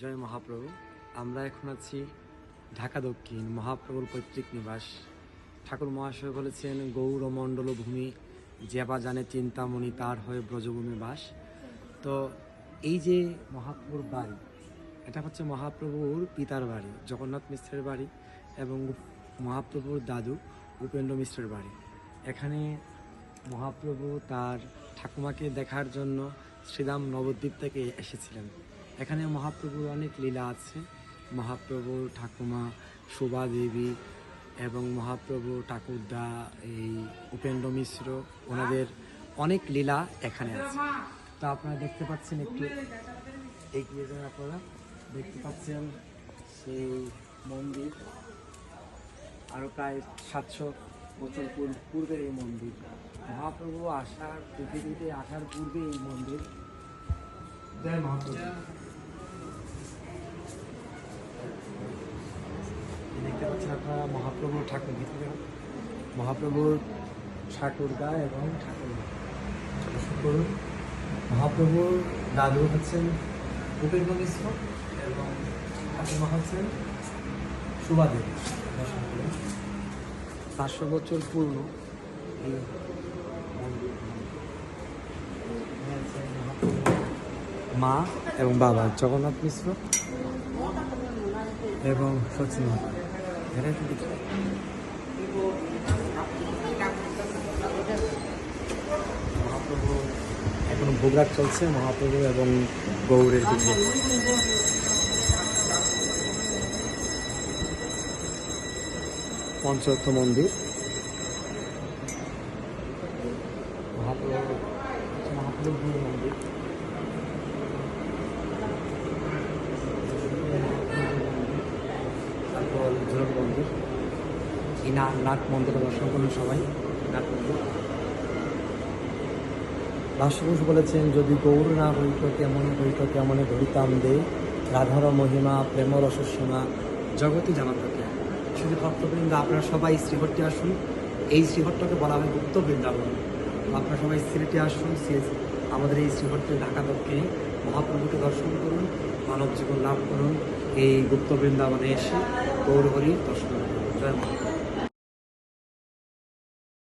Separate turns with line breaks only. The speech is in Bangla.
জয় মহাপ্রভু। আমরা এখন আছি ঢাকা দক্ষিণ মহাপ্রভুর পৈতৃক নিবাস। ঠাকুর মহাশয় বলেছেন গৌরমণ্ডল ভূমি যেবা জানে চিন্তামণি তার হয়ে ব্রজভূমি বাস। তো এই যে মহাপ্রভুর বাড়ি, এটা হচ্ছে মহাপ্রভুর পিতার বাড়ি, জগন্নাথ মিশ্রের বাড়ি এবং মহাপ্রভুর দাদু উপেন্দ্র মিশ্রের বাড়ি। এখানে মহাপ্রভু তার ঠাকুমাকে দেখার জন্য শ্রীরাম নবদ্বীপ থেকে এসেছিলেন। এখানে মহাপ্রভুর অনেক লীলা আছে। মহাপ্রভুর ঠাকুমা শোভা দেবী এবং মহাপ্রভু ঠাকুরদা, এই উপেন্দ্র মিশ্র, ওনাদের অনেক লীলা এখানে আছে। তো আপনারা দেখতে পাচ্ছেন একটু এগিয়ে যান আপনারা দেখতে পাচ্ছেন সেই মন্দির। আরও প্রায় সাতশো বছর পূর- পূর্বের এই মন্দির। মহাপ্রভু আসার পৃথিবীতে আসার পূর্বে এই মন্দির। জয় মহাপ্রভু দেখতে পাচ্ছেন আপনারা মহাপ্রভুর ঠাকুর ভিতরে মহাপ্রভুর ঠাকুর ঠাকুরদা এবং ঠাকুর করুন। মহাপ্রভুর দাদু হচ্ছেন উপেন্দ্র মিশ্র এবং ঠাকুমা হচ্ছেন সুবাদেবী। পাঁচশো বছর পূর্ণ এই মা এবং বাবা জগন্নাথ মিশ্র এবং সচিন মহাপ্রভু এখন ভোগরাগ চলছে মহাপ্রভু এবং গৌরের দিকে পঞ্চরত্ন মন্দির। মহাপ্রভু গুরু মন্দির। ঝোলক মন্দির এই না, নাট মন্দিরে দর্শন করুন সবাই। নাট মন্দির ভাষ্যপুষ বলেছেন, যদি গৌর না হইত কেমন হইত কেমনে ধরিতাম দে। রাধার মহিমা প্রেম রসসীমা জগতে জানাতে শুধু ভক্তবৃন্দ, আপনারা সবাই শ্রীহট্টে আসুন। এই শ্রীহট্টকে বলা হয় গুপ্ত বৃন্দাবন আপনারা সবাই সিলেটে আসুন আমাদের এই শ্রীহট্টে ঢাকা দক্ষিণে মহাপ্রভুকে দর্শন করুন, মানব জীবন লাভ করুন। এই গুপ্ত বৃন্দাবনে এসে গৌর হরি দর্শন জয় মা।